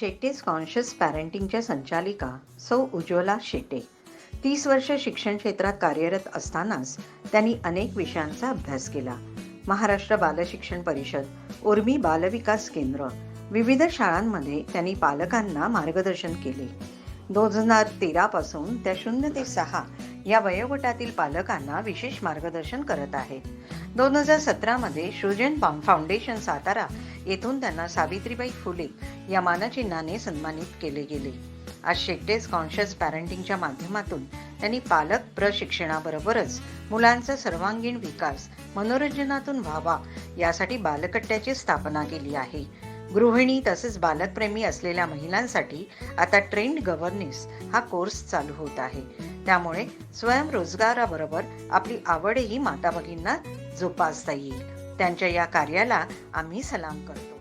Shetty's conscious पॅरेंटिंगच्या संचालिका सौ उज्ज्वला शेटे तीस वर्ष शिक्षण क्षेत्रात कार्यरत असतानाच त्यांनी अनेक विषयांचा अभ्यास केला. महाराष्ट्र बालशिक्षण परिषद उर्मी बालविकास केंद्र विविध शाळांमध्ये त्यांनी पालकांना मार्गदर्शन केले. दोन हजार तेरापासून त्या शून्य ते सहा या वयोगटातील पालकांना विशेष मार्गदर्शन करत आहे. दोन हजार सतरामध्ये सृजन फाउं- फाउंडेशन सातारा येथून त्यांना सावित्रीबाई फुले या मानचिन्हाने सन्मानित केले गेले. आज शेट्टेज कॉन्शियस पॅरेंटिंगच्या माध्यमातून त्यांनी पालक प्रशिक्षणाबरोबरच मुलांचा सर्वांगीण विकास मनोरंजनातून व्हावा यासाठी बालकट्ट्याची स्थापना केली आहे. गृहिणी तसेच बालकप्रेमी असलेल्या महिलांसाठी आता ट्रेंड गव्हर्नेन्स हा कोर्स चालू होत आहे. त्यामुळे स्वयंरोजगाराबरोबर आपली आवडही माता भगिनींना जोपासता येईल. त्यांच्या या कार्याला आम्ही सलाम करतो.